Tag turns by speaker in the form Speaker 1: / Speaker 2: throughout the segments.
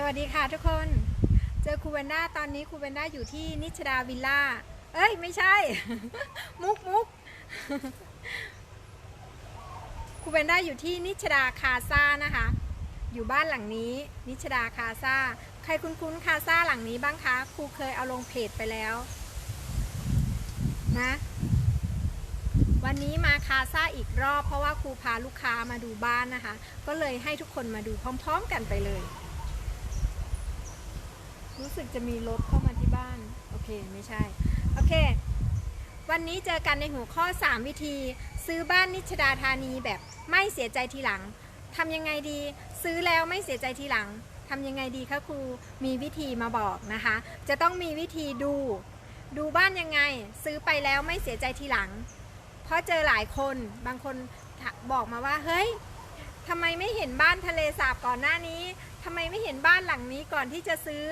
Speaker 1: สวัสดีค่ะทุกคน เจอครูเวนด้าตอนนี้ครูเวนด้าอยู่ที่นิชดาวิลล่า เอ้ย ไม่ใช่ มุกมุกครูเวนด้าอยู่ที่นิชดาคาซ่านะคะ อยู่บ้านหลังนี้ นิชดาคาซ่า ใครคุ้นๆคาซ่าหลังนี้บ้างคะ ครูเคยเอาลงเพจไปแล้ว นะ วันนี้มาคาซ่าอีกรอบ เพราะว่าครูพาลูกค้ามาดูบ้านนะคะ ก็เลยให้ทุกคนมาดูพร้อม ๆ กันไปเลย รู้สึกจะมีรถเข้ามาที่บ้าน โอเค ไม่ใช่ โอเค วันนี้เจอกันในหัวข้อ 3 วิธี ซื้อบ้านนิชดาธานีแบบไม่เสียใจทีหลังทำยังไงดี ซื้อแล้วไม่เสียใจทีหลังทำยังไงดีคะครูมีวิธีมาบอกนะคะ จะต้องมีวิธีดู ดูบ้านยังไง ซื้อไปแล้วไม่เสียใจทีหลัง เพราะเจอหลายคนบางคนบอกมาว่าเฮ้ยทำไมไม่เห็นบ้านทะเลสาบก่อนหน้านี้ทำไมไม่เห็นบ้านหลังนี้ก่อนที่จะซื้อ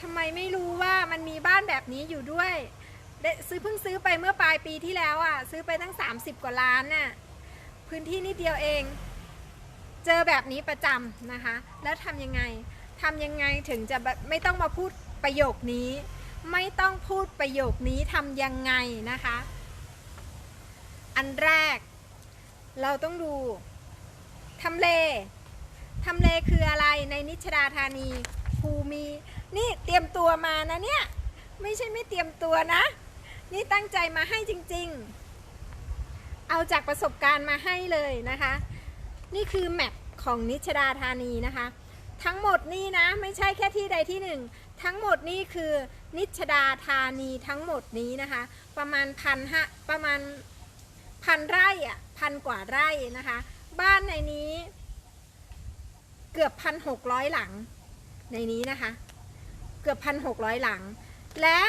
Speaker 1: ทำไมไม่รู้ว่ามันมีบ้านแบบนี้อยู่ด้วยได้ซื้อเพิ่งซื้อไปเมื่อปลายปีที่แล้วอะ ซื้อไปตั้ง 30 กว่าล้านน่ะพื้นที่นิดเดียวเอง เจอแบบนี้ประจำนะคะ แล้วทำยังไงทำยังไงถึงจะไม่ต้องมาพูดประโยคนี้ ไม่ต้องพูดประโยคนี้ทำยังไงนะคะ อันแรก เราต้องดูทำเลทำเลคืออะไรในนิชดาธานีภูมี นี่เตรียมตัวมานะเนี่ย ไม่ใช่ไม่เตรียมตัวนะ นี่ตั้งใจมาให้จริงๆ เอาจากประสบการณ์มาให้เลยนะคะ นี่คือแมปของนิชดาธานีนะคะ ทั้งหมดนี่นะ ไม่ใช่แค่ที่ใดที่หนึ่ง ทั้งหมดนี่คือนิชดาธานีทั้งหมดนี้นะคะ ประมาณพันฮะประมาณพันไร่อะพันกว่าไร่นะคะ บ้านในนี้ เกือบพันหกร้อยหลังในนี้นะคะ กือบพันหกร้อยหลัง และ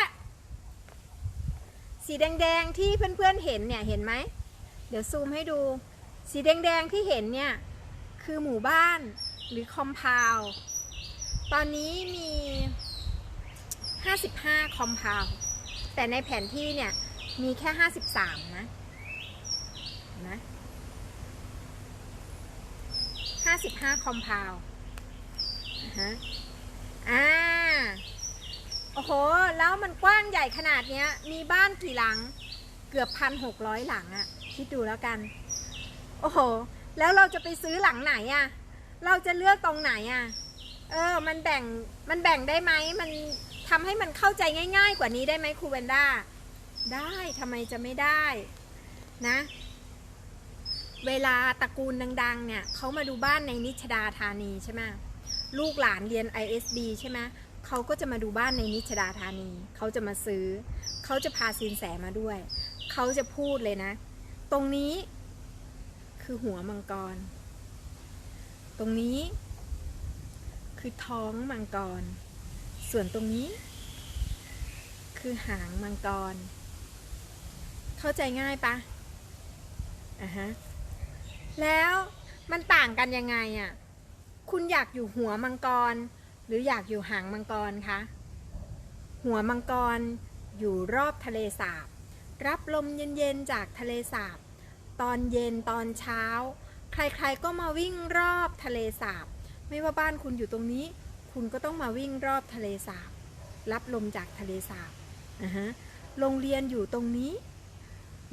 Speaker 1: สีแดงๆที่เพื่อนๆเห็นเนี่ยเห็นไหม เดี๋ยวซูมให้ดู สีแดงๆที่เห็นเนี่ย คือหมู่บ้านหรือคอมพาวตอนนี้มี 55 คอมพาวแต่ในแผนที่เนี่ยมีแค่ 53 นะนะห้าสิบห้าคอมพาวฮะอ่า อ้โห แล้วมันกว้างใหญ่ขนาดเนี้ย มีบ้านกี่หลัง เกือบพันหกร้อยหลังอะคิดดูแล้วกัน โอ้โห แล้วเราจะไปซื้อหลังไหนอะเราจะเลือกตรงไหนอะเออ มันแบ่ง มันแบ่งได้ไหม มันทำให้มันเข้าใจง่ายๆ กว่านี้ได้ไหมครูเวนด้า ได้ทำไมจะไม่ได้นะ เวลาตระกูลดังๆ เนี่ยเขามาดูบ้านในนิชดาธานีใช่ไหมลูกหลานเรียน ISB ใช่ไหม เขาก็จะมาดูบ้านในนิชดาธานี เขาจะมาซื้อ เขาจะพาสินแสมาด้วย เขาจะพูดเลยนะ ตรงนี้คือหัวมังกร ตรงนี้คือท้องมังกร ส่วนตรงนี้ คือหางมังกร เข้าใจง่ายปะอะฮะ แล้วมันต่างกันยังไงอะ่ะ คุณอยากอยู่หัวมังกร หรืออยากอยู่หางมังกรคะหัวมังกรอยู่รอบทะเลสาบ รับลมเย็นๆจากทะเลสาบ ตอนเย็นตอนเช้า ใครๆก็มาวิ่งรอบทะเลสาบ ไม่ว่าบ้านคุณอยู่ตรงนี้ คุณก็ต้องมาวิ่งรอบทะเลสาบ รับลมจากทะเลสาบอะฮะโรงเรียนอยู่ตรงนี้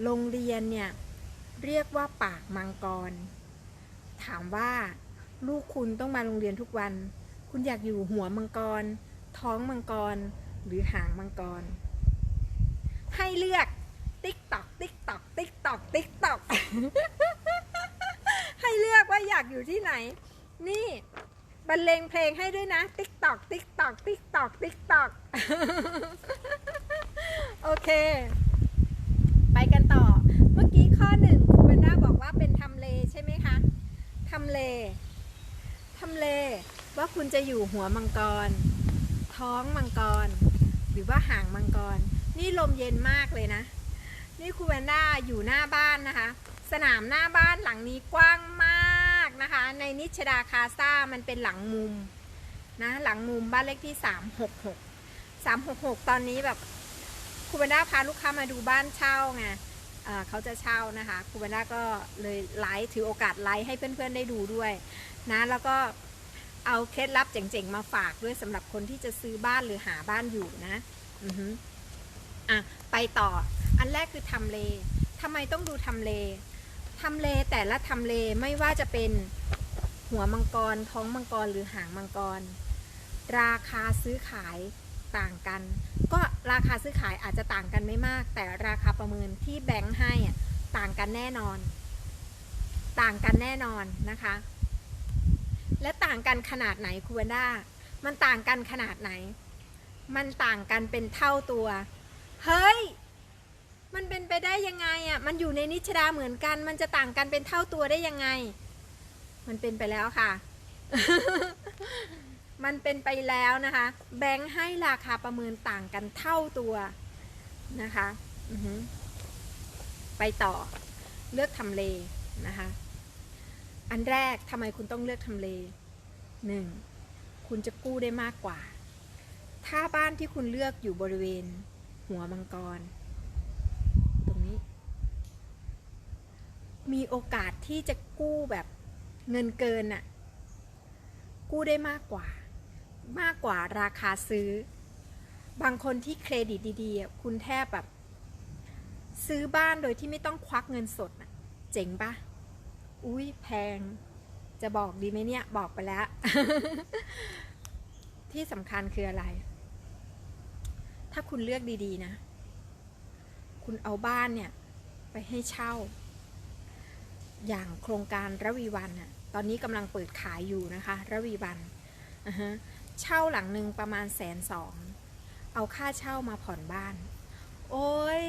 Speaker 1: โรงเรียนเนี่ยเรียกว่าปากมังกร ถามว่าลูกคุณต้องมาโรงเรียนทุกวัน คุณอยากอยู่หัวมังกร ท้องมังกร หรือหางมังกร ให้เลือก ติ๊กตอก ติ๊กตอก ติ๊กตอก ติ๊กตอก ให้เลือกว่าอยากอยู่ที่ไหน นี่บรรเลงเพลงให้ด้วยนะ ติ๊กตอก ติ๊กตอก ติ๊กตอก ติ๊กตอก โอเค ไปกันต่อ เมื่อกี้ข้อหนึ่งครูเวนด้าบอกว่าเป็นทำเลใช่ไหมคะ ทำเล ทำเล ว่าคุณจะอยู่หัวมังกร ท้องมังกร หรือว่าหางมังกร นี่ลมเย็นมากเลยนะ นี่ครูเวนด้าอยู่หน้าบ้านนะคะ สนามหน้าบ้านหลังนี้กว้างมากนะคะ ในนิชดาคาซ่ามันเป็นหลังมุมนะหลังมุมบ้านเลขที่ 366 366 ตอนนี้แบบครูเวนด้าพาลูกค้ามาดูบ้านเช่าไงเขาจะเช่านะคะครูบันด้าก็เลยไลฟ์ถือโอกาสไลฟ์ให้เพื่อนๆได้ดูด้วยนะแล้วก็ เอาเคล็ดลับเจ๋งๆ มาฝากด้วยสำหรับคนที่จะซื้อบ้านหรือหาบ้านอยู่นะ อือฮึอะ ไปต่อ อันแรกคือทำเลทำไมต้องดูทำเลทำเลแต่ละทำเลไม่ว่าจะเป็นหัวมังกร ท้องมังกรหรือหางมังกร ราคาซื้อขายต่างกัน ก็ราคาซื้อขายอาจจะต่างกันไม่มาก แต่ราคาประเมินที่แบงค์ให้อะต่างกันแน่นอน ต่างกันแน่นอนนะคะ และต่างกันขนาดไหนคูเวนด้ามันต่างกันขนาดไหน มันต่างกันเป็นเท่าตัว เฮ้ย มันเป็นไปได้ยังไงอะ มันอยู่ในนิชดาเหมือนกัน มันจะต่างกันเป็นเท่าตัวได้ยังไง มันเป็นไปแล้วค่ะ มันเป็นไปแล้วนะคะ แบงค์ให้ราคาประเมินต่างกันเท่าตัวนะคะ ไปต่อ เลือกทำเลนะคะ อันแรกทำไมคุณต้องเลือกทำเลหนึ่งคุณจะกู้ได้มากกว่า ถ้าบ้านที่คุณเลือกอยู่บริเวณ หัวมังกร ตรงนี้ มีโอกาสที่จะกู้แบบเงินเกินน่ะกู้ได้มากกว่า มากกว่าราคาซื้อ บางคนที่เครดิตดีๆอะคุณแทบแบบ ซื้อบ้านโดยที่ไม่ต้องควักเงินสดน่ะเจ๋งปะ อุ้ยแพง จะบอกดีไหมเนี่ย บอกไปแล้ว ที่สำคัญคืออะไร ถ้าคุณเลือกดีๆนะ คุณเอาบ้านเนี่ย ไปให้เช่า อย่างโครงการระวีวันน่ะตอนนี้กำลังเปิดขายอยู่นะคะ ระวีวันเช่าหลังหนึ่งประมาณแสนสอง เอาค่าเช่ามาผ่อนบ้าน โอ้ย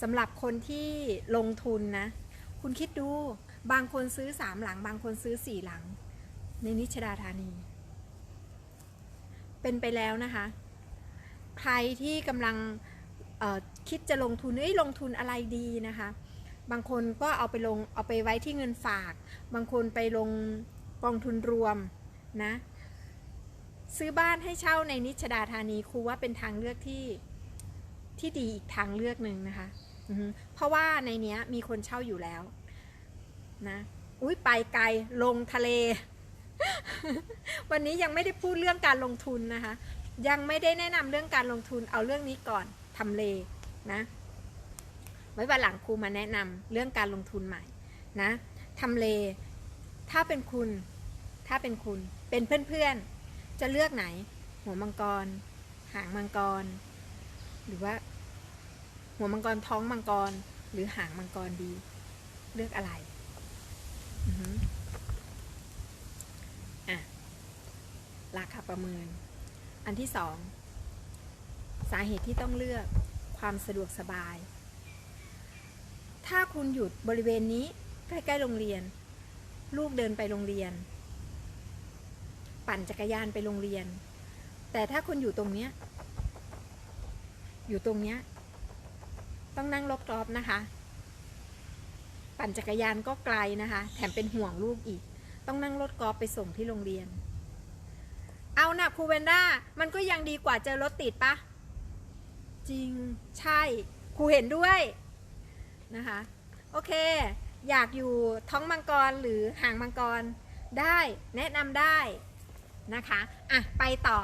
Speaker 1: สำหรับคนที่ลงทุนนะ คุณคิดดู บางคนซื้อสามหลัง บางคนซื้อสี่หลัง ในนิชดาธานี เป็นไปแล้วนะคะ ใครที่กำลังคิดจะลงทุนเอ้ยลงทุนอะไรดีนะคะ บางคนก็เอาไปลงเอาไปไว้ที่เงินฝาก บางคนไปลงกองทุนรวมนะ ซื้อบ้านให้เช่าในนิชดาธานีครูว่าเป็นทางเลือกที่ที่ดีอีกทางเลือกหนึ่งนะคะ เพราะว่าในเนี้ยมีคนเช่าอยู่แล้วนะอุ้ยไปไกลลงทะเล วันนี้ยังไม่ได้พูดเรื่องการลงทุนนะคะ ยังไม่ได้แนะนำเรื่องการลงทุนเอาเรื่องนี้ก่อนทำเลนะ ไว้วันหลังครูมาแนะนำเรื่องการลงทุนใหม่นะทำเล ถ้าเป็นคุณ ถ้าเป็นคุณ เป็นเพื่อนๆ จะเลือกไหน หัวมังกร หางมังกร หรือว่า หัวมังกรท้องมังกร หรือหางมังกรดี เลือกอะไรอะราคาประเมิน อันที่สองสาเหตุที่ต้องเลือกความสะดวกสบาย ถ้าคุณอยู่บริเวณนี้ ใกล้ๆโรงเรียน ลูกเดินไปโรงเรียน ปั่นจักรยานไปโรงเรียน แต่ถ้าคุณอยู่ตรงเนี้ยอยู่ตรงเนี้ย ต้องนั่งรถกอล์ฟนะคะ ปั่นจักรยานก็ไกลนะคะ แถมเป็นห่วงลูกอีก ต้องนั่งรถกอล์ฟไปส่งที่โรงเรียน เอานะครูเวนด้ามันก็ยังดีกว่าเจอรถติดปะจริงใช่ครูเห็นด้วยนะคะ โอเค อยากอยู่ท้องมังกรหรือหางมังกรได้แนะนำได้นะคะอะไปต่อ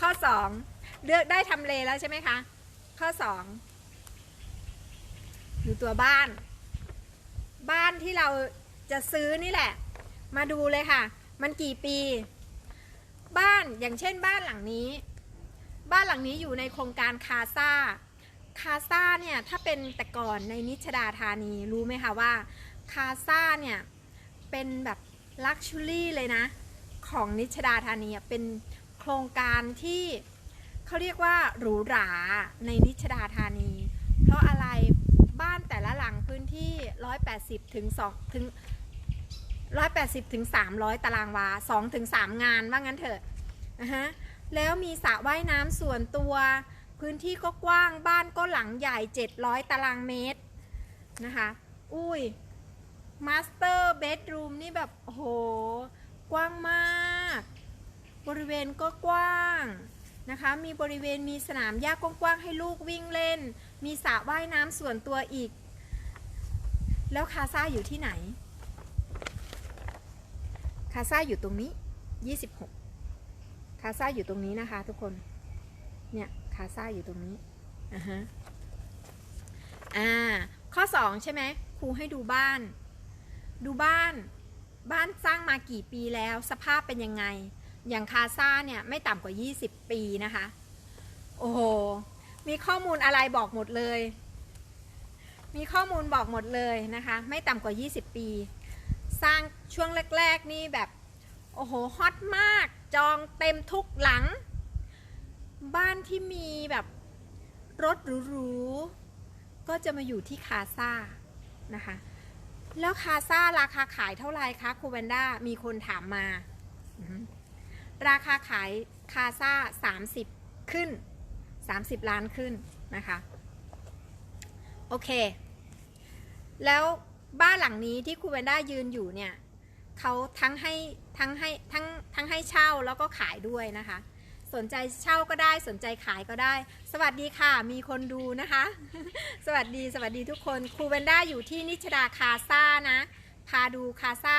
Speaker 1: ข้อ 2 เลือกได้ทำเลแล้วใช่ไหมคะ ข้อ 2 อยู่ตัวบ้าน บ้านที่เราจะซื้อนี่แหละ มาดูเลยค่ะ มันกี่ปี บ้านอย่างเช่นบ้านหลังนี้ บ้านหลังนี้อยู่ในโครงการคาซาคาซาเนี่ยถ้าเป็นแต่ก่อนในนิชดาธานีรู้ไหมคะว่าคาซาเนี่ยเป็นแบบลักชัวรี่เลยนะ ของนิชดาธานีเป็นโครงการที่เขาเรียกว่าหรูหราในนิชดาธานี เพราะอะไร แต่ละหลังพื้นที่ 180ถึง2ถึง180ถึง300 ตารางวา2ถึง3งานว่างั้นเถอะนะฮะแล้วมีสระว่ายน้ำส่วนตัว พื้นที่ก็กว้างบ้านก็หลังใหญ่ 700 ตารางเมตรนะคะอุ้ยมาสเตอร์เบดรูมนี่แบบโห กว้างมาก บริเวณก็กว้างนะคะ มีบริเวณมีสนามหญ้ากว้างๆให้ลูกวิ่งเล่น มีสระว่ายน้ำส่วนตัวอีก แล้วคาซ่าอยู่ที่ไหน คาซ่าอยู่ตรงนี้ยี่สิบหกคาซ่าอยู่ตรงนี้นะคะทุกคน เนี่ยคาซ่าอยู่ตรงนี้อ่าฮะอ่า ข้อสองใช่ไหมครูให้ดูบ้าน ดูบ้าน บ้านสร้างมากี่ปีแล้ว สภาพเป็นยังไง อย่างคาซ่าเนี่ยไม่ต่ำกว่า 20 ปีนะคะ โอ้โห มีข้อมูลอะไรบอกหมดเลย มีข้อมูลบอกหมดเลยนะคะ ไม่ต่ำกว่า 20 ปี สร้างช่วงแรก ๆ นี่แบบ โอ้โห ฮอตมาก จองเต็มทุกหลัง บ้านที่มีแบบรถหรูๆ ก็จะมาอยู่ที่คาซ่านะคะ แล้วคาซ่าราคาขายเท่าไหร่คะครูแวนด้ามีคนถามมา ราคาขายคาซ่า 30 ขึ้น 30 ล้านขึ้นนะคะ โอเค แล้วบ้านหลังนี้ที่ครูแวนด้ายืนอยู่เนี่ยเขาทั้งให้ทั้งให้ทั้งทั้งให้เช่าแล้วก็ขายด้วยนะคะ สนใจเช่าก็ได้สนใจขายก็ได้ สวัสดีค่ะ มีคนดูนะคะ สวัสดีสวัสดีทุกคนครูแวนด้าอยู่ที่นิชดาคาซ่านะ พาดูคาซ่า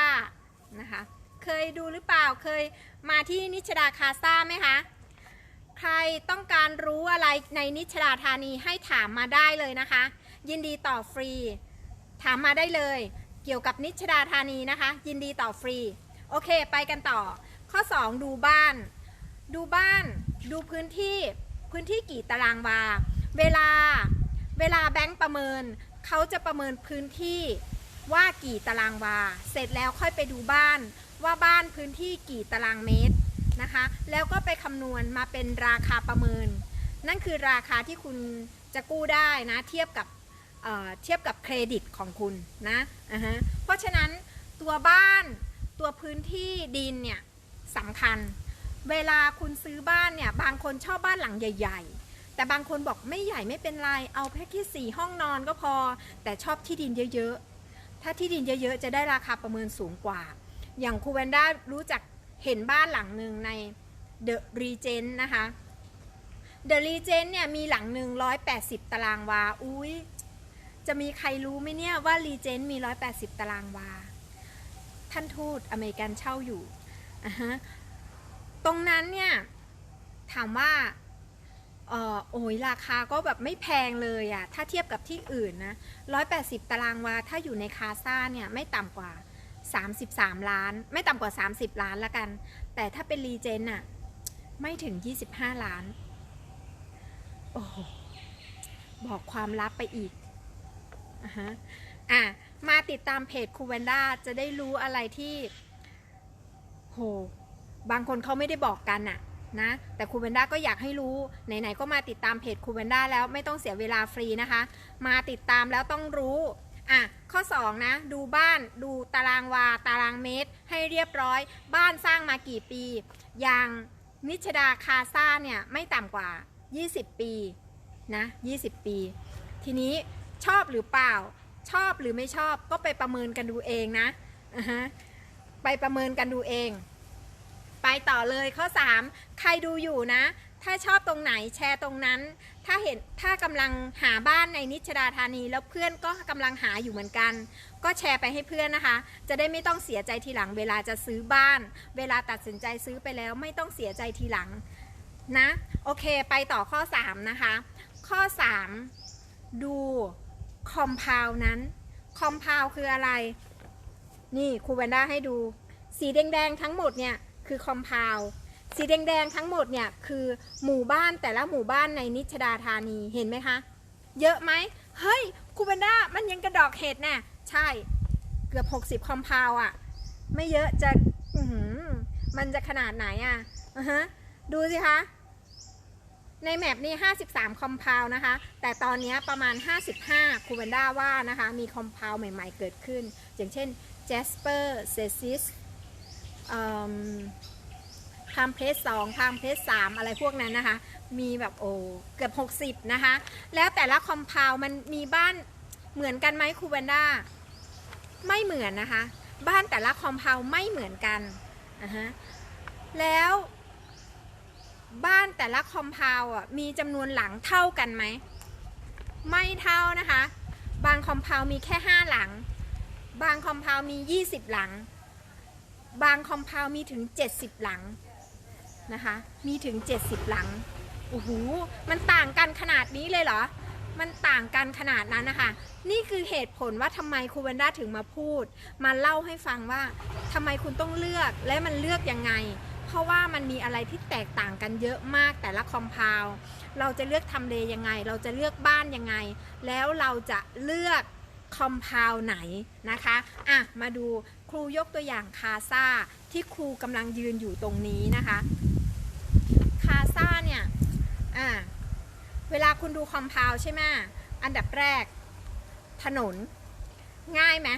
Speaker 1: นะคะ เคยดูหรือเปล่าเคยมาที่นิชดาคาซ่าไหมคะ ใครต้องการรู้อะไรในนิชดาธานีให้ถามมาได้เลยนะคะ ยินดีต่อฟรี ถามมาได้เลย เกี่ยวกับนิชดาธานีนะคะ ยินดีต่อฟรี โอเค ไปกันต่อ ข้อ 2 ดูบ้าน ดูบ้าน ดูพื้นที่พื้นที่กี่ตารางวา เวลาเวลาแบงค์ประเมินเขาจะประเมินพื้นที่ว่ากี่ตารางวา เสร็จแล้วค่อยไปดูบ้านว่าบ้านพื้นที่กี่ตารางเมตร นะคะ แล้วก็ไปคำนวณมาเป็นราคาประเมิน นั่นคือราคาที่คุณจะกู้ได้นะเทียบกับเเทียบกับเครดิตของคุณนะอ่าฮะเพราะฉะนั้นตัวบ้านตัวพื้นที่ดินเนี่ยสำคัญ เวลาคุณซื้อบ้านเนี่ยบางคนชอบบ้านหลังใหญ่ ๆ แต่บางคนบอกไม่ใหญ่ไม่เป็นไร เอาแค่แค่สี่ห้องนอนก็พอ แต่ชอบที่ดินเยอะๆ ถ้าที่ดินเยอะๆ จะได้ราคาประเมินสูงกว่า อย่างคูเวนด้ารู้จัก เห็นบ้านหลังหนึ่งใน The Regent นะคะ The Regent เนี่ยมีหลังหนึ่ง180ตารางวา อุ้ยจะมีใครรู้ไหมเนี่ยว่า Regent มี180ตารางวา ท่านทูตอเมริกันเช่าอยู่อะฮะตรงนั้นเนี่ย ถามว่าออโอ้ยราคาก็แบบไม่แพงเลยอะถ้าเทียบกับที่อื่นนะ180ตารางวา ถ้าอยู่ในคาซ่าเนี่ย ไม่ต่ำกว่า 33 ล้าน ไม่ต่ำกว่า 30 ล้านละกัน แต่ถ้าเป็นรีเจนอะไม่ถึง 25 ล้าน โอ้บอกความลับไปอีกอะฮะอะมาติดตามเพจคูเวนด้าจะได้รู้อะไรที่ โห บางคนเขาไม่ได้บอกกันน่ะนะ แต่คูเวนด้าก็อยากให้รู้ ไหน ๆ ก็มาติดตามเพจคูเวนด้าแล้วไม่ต้องเสียเวลาฟรีนะคะ มาติดตามแล้วต้องรู้ อะข้อ 2 นะ ดูบ้านดูตารางวา ตารางเมตร ให้เรียบร้อย บ้านสร้างมากี่ปี อย่างนิชดาคาซ่าเนี่ยไม่ต่ำกว่า 20 ปีนะ20 ปี ทีนี้ชอบหรือเปล่า ชอบหรือไม่ชอบก็ไปประเมินกันดูเองนะไปประเมินกันดูเอง ไปต่อเลยข้อ 3 ใครดูอยู่นะ ถ้าชอบตรงไหนแชร์ตรงนั้น ถ้าเห็นถ้ากำลังหาบ้านในนิชดาธานี แล้วเพื่อนก็กำลังหาอยู่เหมือนกัน ก็แชร์ไปให้เพื่อนนะคะ จะได้ไม่ต้องเสียใจทีหลัง เวลาจะซื้อบ้าน เวลาตัดสินใจซื้อไปแล้วไม่ต้องเสียใจทีหลังนะโอเคไปต่อข้อ 3 นะคะ ข้อ 3 ดูคอมเพลนั้นคอมเพลคืออะไร นี่ครูแวนด้าให้ดู สีแดงๆทั้งหมดเนี่ย คือคอมเพล สีแดงๆทั้งหมดเนี่ยคือหมู่บ้านแต่ละหมู่บ้านในนิชดาธานีเห็นไหมคะ เยอะไหมเฮ้ยครูแวนด้ามันยังกระดอกเห็ดน่ะใช่เกือบ 60 คอมเพลอะไม่เยอะจะมันจะขนาดไหนอะอือฮะดูสิคะ ในแมปนี้ 53 คอมเพลนะคะ แต่ตอนนี้ประมาณ 55คูเวนด้าว่านะคะ มีคอมเพลใหม่ๆเกิดขึ้น อย่างเช่น Jasper c e s i s พามเพสสองพามเพสสามอะไรพวกนั้นนะคะ มีแบบโอ้เกือบ 60 นะคะ แล้วแต่ละคอมเพลมันมีบ้านเหมือนกันไหมครูเวนด้าไม่เหมือนนะคะ บ้านแต่ละคอมเพลไม่เหมือนกันอะฮะแล้วบ้านแต่ละคอมเพลอะมีจำนวนหลังเท่ากันไหมไม่เท่านะคะ บางคอมเพลมีแค่ 5 หลัง บางคอมเพลมี 20 หลัง บางคอมเพลมีถึง 70 หลัง นะคะ มีถึง 70 หลังโอ้โหมันต่างกันขนาดนี้เลยเหรอ มันต่างกันขนาดนั้นนะคะ นี่คือเหตุผลว่าทำไมครูเวนด้าถึงมาพูด มาเล่าให้ฟังว่าทำไมคุณต้องเลือกและมันเลือกยังไง เพราะว่ามันมีอะไรที่แตกต่างกันเยอะมากแต่ละคอมเพลเราจะเลือกทำเลยังไง เราจะเลือกบ้านยังไง แล้วเราจะเลือกคอมเพลไหนนะคะอะมาดูครูยกตัวอย่างคาซาที่ครูกำลังยืนอยู่ตรงนี้นะคะ ซาเนี่ย อะเวลาคุณดูคอมเพลใช่ไหมอันดับแรก ถนน ง่ายไหม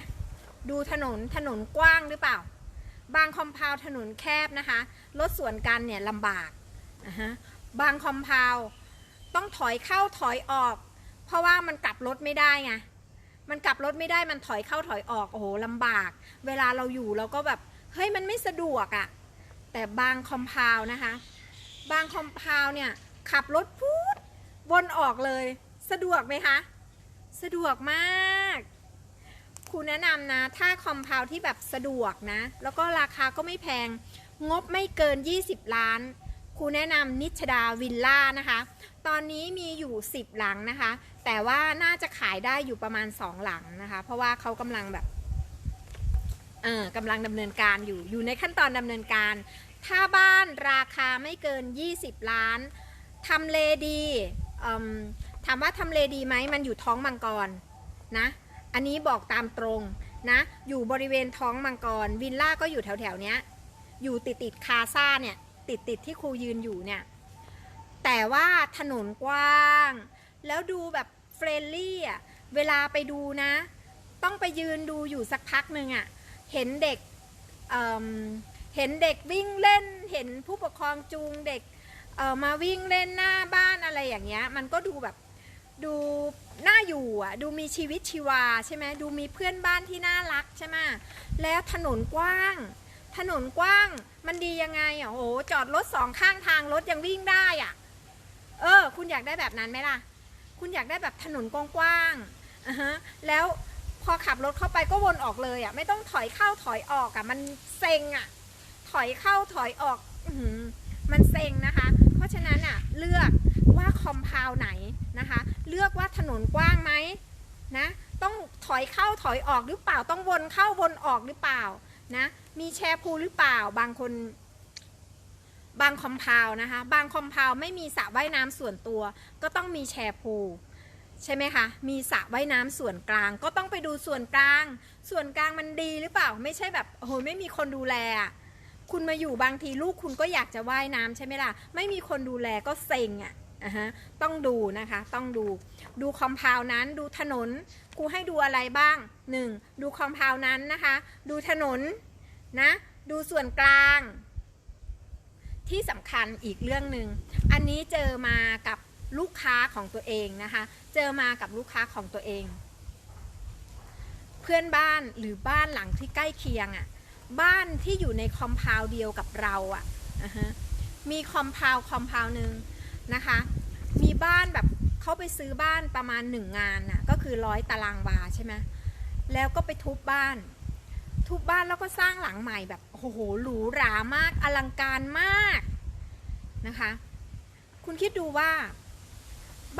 Speaker 1: ดูถนนถนนกว้างหรือเปล่า บางคอมเพลถนนแคบนะคะ รถสวนกันเนี่ยลำบากอะฮะบางคอมเพลต้องถอยเข้าถอยออก เพราะว่ามันกลับรถไม่ได้ไงมันกลับรถไม่ได้มันถอยเข้าถอยออกโอ้โหลำบาก เวลาเราอยู่เราก็แบบเฮ้ยมันไม่สะดวกอะ่ะแต่บางคอมเพลนะคะ บางคอมเพลเนี่ย ขับรถพูดวนออกเลย สะดวกไหมคะ สะดวกมากครูแนะนำนะ ถ้าคอมเพลที่แบบสะดวกนะ แล้วก็ราคาก็ไม่แพง งบไม่เกิน 20 ล้านครูแนะนำนิชดาวิลล่านะคะ ตอนนี้มีอยู่ 10 หลังนะคะ แต่ว่าน่าจะขายได้อยู่ประมาณ 2 หลังนะคะ เพราะว่าเขากำลังแบบเออกำลังดำเนินการอยู่ อยู่ในขั้นตอนดำเนินการ ถ้าบ้านราคาไม่เกิน 20 ล้านทำเลดีถามว่าทำเลดีไหมมันอยู่ท้องมังกรนะ อันนี้บอกตามตรงนะ อยู่บริเวณท้องมังกร วิลล่าก็อยู่แถวแถวๆเนี้ย อยู่ติดติดคาซ่าเนี่ย ติดติดที่ครูยืนอยู่เนี่ย แต่ว่าถนนกว้าง แล้วดูแบบเฟรนลี่อะ เวลาไปดูนะ ต้องไปยืนดูอยู่สักพักหนึ่งอะ เห็นเด็ก เห็นเด็กวิ่งเล่น เห็นผู้ปกครองจูงเด็กเออมาวิ่งเล่นหน้าบ้านอะไรอย่างเงี้ย มันก็ดูแบบดูน่าอยู่อะ ดูมีชีวิตชีวาใช่ไหมดูมีเพื่อนบ้านที่น่ารักใช่ไหมแล้วถนนกว้าง ถนนกว้างมันดียังไงอะโอ้โหจอดรถสองข้างทางรถยังวิ่งได้อะ เออ คุณอยากได้แบบนั้นไหมล่ะ คุณอยากได้แบบถนนกว้างๆอะฮะแล้วพอขับรถเข้าไปก็วนออกเลยอะ ไม่ต้องถอยเข้าถอยออกอะ มันเซ็งอะ ถอยเข้าถอยออกอมันเซ็งนะคะ เพราะฉะนั้นอะเลือกว่าคอมเพลไหนนะคะ เลือกว่าถนนกว้างไหมนะต้องถอยเข้าถอยออกหรือเปล่าต้องวนเข้าวนออกหรือเปล่านะมีแชร์พูลหรือเปล่าบางคนบางคอมเพลนะคะ บางคอมเพลไม่มีสระว่ายน้ำส่วนตัว ก็ต้องมีแชร์พูลใช่ไหมคะ มีสระว่ายน้ำส่วนกลาง ก็ต้องไปดูส่วนกลาง ส่วนกลางมันดีหรือเปล่า ไม่ใช่แบบโอ้โหไม่มีคนดูแลอะ คุณมาอยู่บางทีลูกคุณก็อยากจะว่ายน้ำใช่ไหมล่ะ ไม่มีคนดูแลก็เซ็งอะอะฮะต้องดูนะคะ ต้องดู ดูคอมเพลนั้น ดูถนน ครูให้ดูอะไรบ้าง 1. ดูคอมเพลนั้นนะคะ ดูถนนนะ ดูส่วนกลาง ที่สำคัญอีกเรื่องหนึ่ง อันนี้เจอมากับลูกค้าของตัวเองนะคะ เจอมากับลูกค้าของตัวเอง เพื่อนบ้านหรือบ้านหลังที่ใกล้เคียงอะ่ะ บ้านที่อยู่ในคอมเพลเดียวกับเราอะ่ะมีคอมเพลคอมเพลหนึ่งนะคะ มีบ้านแบบเขาไปซื้อบ้านประมาณหนึ่งงานน่ะก็คือร้อยตารางวาใช่ไหมแล้วก็ไปทุบบ้าน ทุบบ้านแล้วก็สร้างหลังใหม่แบบโอ้โหหรูหรามากอลังการมากนะคะ คุณคิดดูว่า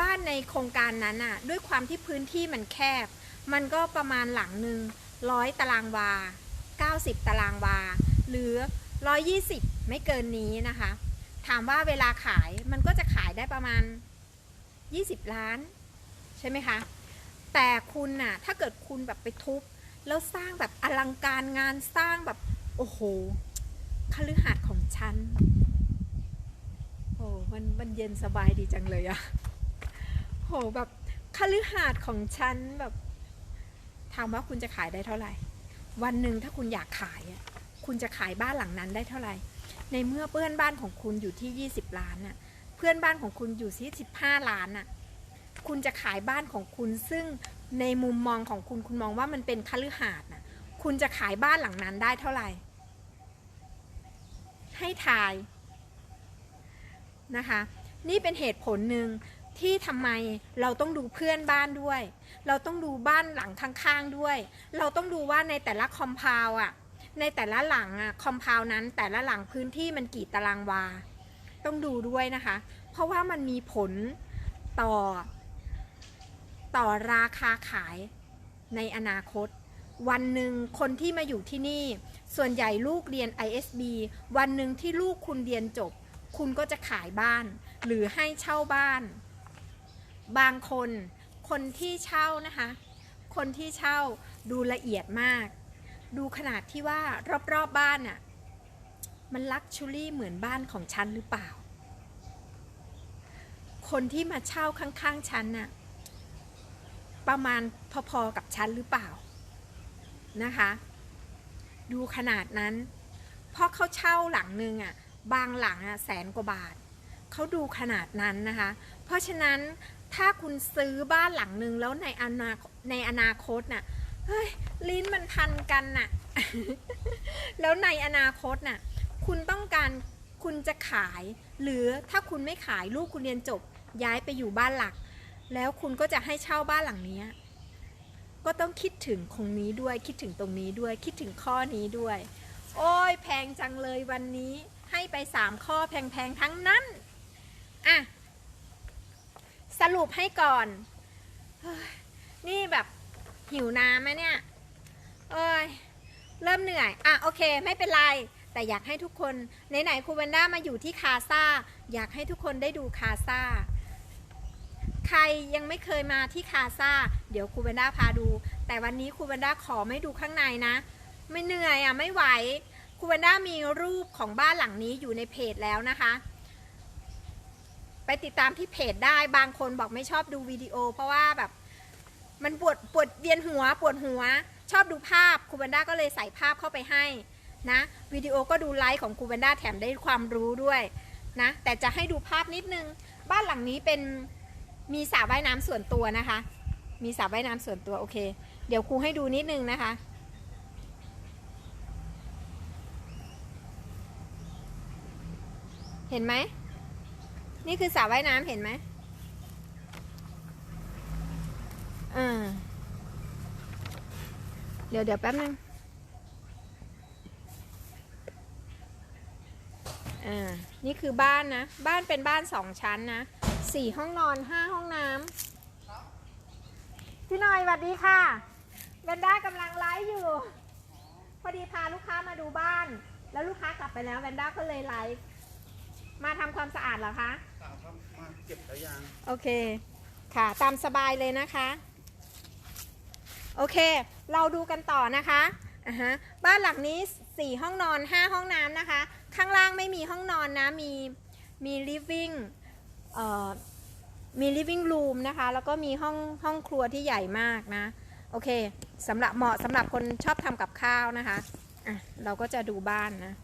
Speaker 1: บ้านในโครงการนั้นน่ะด้วยความที่พื้นที่มันแคบ มันก็ประมาณหลังหนึ่งร้อยตารางวา 90 ตารางวา หรือ 120 ไม่เกินนี้นะคะ ถามว่าเวลาขายมันก็จะขายได้ประมาณ 20 ล้าน ใช่ไหมคะ แต่คุณน่ะ ถ้าเกิดคุณแบบไปทุบ แล้วสร้างแบบอลังการงานสร้างแบบ โอ้โหคฤหาสน์ของฉัน โอ้มันมันเย็นสบายดีจังเลยอะโหแบบคฤหาสน์ของฉันแบบถามว่าคุณจะขายได้เท่าไหร่ วันหนึ่งถ้าคุณอยากขายคุณจะขายบ้านหลังนั้นได้เท่าไหร่ ในเมื่อเพื่อนบ้านของคุณอยู่ที่ 20 ล้านน่ะ เพื่อนบ้านของคุณอยู่ที่15 ล้านน่ะ คุณจะขายบ้านของคุณ ซึ่งในมุมมองของคุณคุณมองว่ามันเป็นคฤหาสน์น่ะ คุณจะขายบ้านหลังนั้นได้เท่าไหร่ ให้ทายนะคะ นี่เป็นเหตุผลหนึ่ง ที่ทำไมเราต้องดูเพื่อนบ้านด้วย เราต้องดูบ้านหลังข้างๆด้วย เราต้องดูว่าในแต่ละคอมเพลอะในแต่ละหลังอะคอมเพลนั้น แต่ละหลังพื้นที่มันกี่ตารางวา ต้องดูด้วยนะคะ เพราะว่ามันมีผลต่อ ต่อราคาขายในอนาคต วันหนึ่งคนที่มาอยู่ที่นี่ ส่วนใหญ่ลูกเรียน ISB วันหนึ่งที่ลูกคุณเรียนจบ คุณก็จะขายบ้าน หรือให้เช่าบ้าน บางคนคนที่เช่านะคะ คนที่เช่าดูละเอียดมาก ดูขนาดที่ว่ารอบๆบบ้านน่ะมันลักชูรี่เหมือนบ้านของฉันหรือเปล่า คนที่มาเช่าข้างๆฉันน่ะประมาณพอๆกับฉันหรือเปล่านะคะ ดูขนาดนั้น เพราะเขาเช่าหลังนึงอะบางหลังอะแสนกว่าบาท เขาดูขนาดนั้นนะคะ เพราะฉะนั้น ถ้าคุณซื้อบ้านหลังนึงแล้วในอนาในอนาคตน่ะเฮ้ยลิ้นมันพันกันน่ะ แล้วในอนาคตน่ะ คุณต้องการคุณจะขาย หรือถ้าคุณไม่ขายลูกคุณเรียนจบ ย้ายไปอยู่บ้านหลัก แล้วคุณก็จะให้เช่าบ้านหลังนี้ก็ต้องคิดถึงคงนี้ด้วย คิดถึงตรงนี้ด้วย คิดถึงข้อนี้ด้วย โอ้ยแพงจังเลยวันนี้ ให้ไปสามข้อแพงๆทั้งนั้น อะ สรุปให้ก่อน นี่แบบหิวน้ำไหมเนี่ย เอ้ย เริ่มเหนื่อย อะโอเค ไม่เป็นไร แต่อยากให้ทุกคน ไหนๆครูเวนด้ามาอยู่ที่คาซาอยากให้ทุกคนได้ดูคาซาใครยังไม่เคยมาที่คาซาเดี๋ยวครูเวนด้าพาดู แต่วันนี้ครูเวนด้าขอไม่ดูข้างในนะ ไม่เหนื่อยอะไม่ไหวครูเวนด้ามีรูปของบ้านหลังนี้อยู่ในเพจแล้วนะคะ ไปติดตามที่เพจได้บางคนบอกไม่ชอบดูวิดีโอ เพราะว่าแบบมันปวดปวดเวียนหัวปวดหัว ชอบดูภาพครูเวนด้าก็เลยใส่ภาพเข้าไปให้นะวิดีโอก็ดูไลฟ์ของครูเวนด้าแถมได้ความรู้ด้วยนะแต่จะให้ดูภาพนิดนึง บ้านหลังนี้เป็นมีสระว่ายน้ำส่วนตัวนะคะ มีสระว่ายน้ำส่วนตัวโอเค เดี๋ยวครูให้ดูนิดนึงนะคะเห็นไหม นี่คือสระว่ายน้ำเห็นไหมอ่า เดี๋ยวเดี๋ยวแป๊บนึง อ่า นี่คือบ้านนะ บ้านเป็นบ้านสองชั้นนะสี่ห้องนอนห้าห้องน้ำพี่หน่อยสวัสดีค่ะเบนด้ากำลังไลฟ์อยู่ พอดีพาลูกค้ามาดูบ้าน แล้วลูกค้ากลับไปแล้วแวนด้าก็เลยไลฟ์มาทำความสะอาดเหรอคะ
Speaker 2: สาวครับมาเก็บสายยาง
Speaker 1: โอเค ค่ะ ตามสบายเลยนะคะ โอเค เราดูกันต่อนะคะอ่าฮะบ้านหลังนี้ 4 ห้องนอน 5 ห้องน้ำนะคะ ข้างล่างไม่มีห้องนอนนะ มีมี living เอ่อมี living room นะคะ แล้วก็มีห้องห้องครัวที่ใหญ่มากนะ โอเคสำหรับเหมาะสำหรับคนชอบทำกับข้าวนะคะ อะ เราก็จะดูบ้านนะ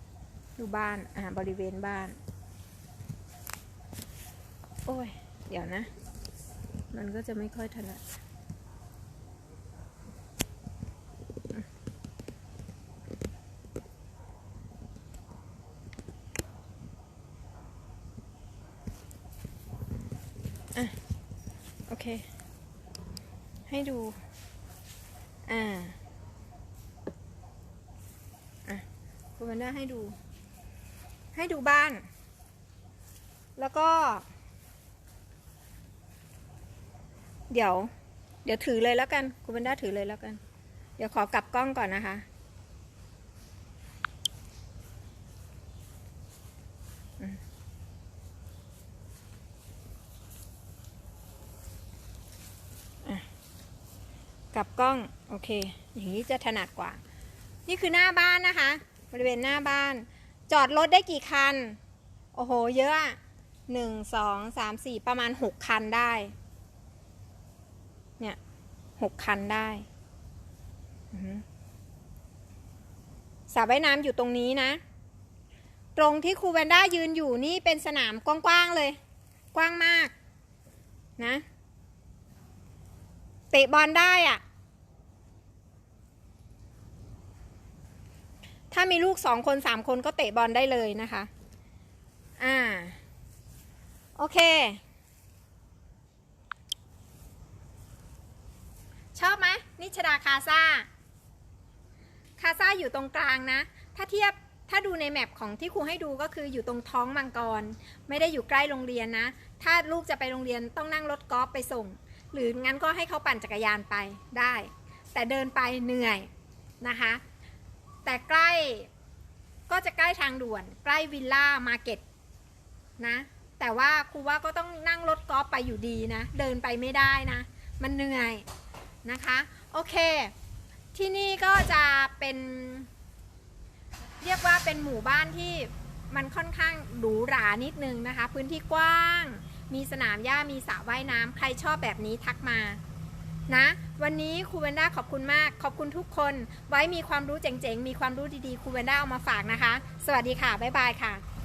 Speaker 1: ดูบ้าน อ่า บริเวณบ้าน โอ้ย เดี๋ยวนะ มันก็จะไม่ค่อยถนัดอะ โอเค ให้ดู อ่า อะคุณวันด้าให้ดู ให้ดูบ้าน แล้วก็ เดี๋ยว เดี๋ยวถือเลยแล้วกันคุณบรรดาถือเลยแล้วกัน เดี๋ยวขอกลับกล้องก่อนนะคะกลับกล้อง โอเค อย่างนี้จะถนัดกว่า นี่คือหน้าบ้านนะคะ บริเวณหน้าบ้าน จอดรถได้กี่คัน โอ้โห เยอะหนึ่งสองสามสี่ประมาณหกคันได้ หกคันได้สระว่ายน้ำอยู่ตรงนี้นะ ตรงที่ครูแวนด้ายืนอยู่นี่เป็นสนามกว้างๆเลย กว้างมากนะ เตะบอลได้อะถ้ามีลูกสองคนสามคนก็เตะบอลได้เลยนะคะ อ่า โอเค ชอบไหมนิชดาคาซาคาซ่าอยู่ตรงกลางนะ ถ้าเทียบถ้าดูในแมปของที่ครูให้ดูก็คืออยู่ตรงท้องมังกร ไม่ได้อยู่ใกล้โรงเรียนนะ ถ้าลูกจะไปโรงเรียนต้องนั่งรถกอล์ฟไปส่ง หรืองั้นก็ให้เขาปั่นจักรยานไปได้ แต่เดินไปเหนื่อยนะคะ แต่ใกล้ก็จะใกล้ทางด่วน ใกล้วิลล่ามาร์เก็ตนะแต่ว่าครูว่าก็ต้องนั่งรถกอล์ฟไปอยู่ดีนะ เดินไปไม่ได้นะ มันเหนื่อย นะคะ โอเค ที่นี่ก็จะเป็น เรียกว่าเป็นหมู่บ้านที่มันค่อนข้างหรูหรานิดนึงนะคะ พื้นที่กว้าง มีสนามหญ้ามีสระว่ายน้ำใครชอบแบบนี้ทักมานะ วันนี้ครูเวนด้าขอบคุณมาก ขอบคุณทุกคน ไว้มีความรู้เจ๋งๆ มีความรู้ดีๆครูเวนด้าเอามาฝากนะคะ สวัสดีค่ะ บ๊ายบายค่ะ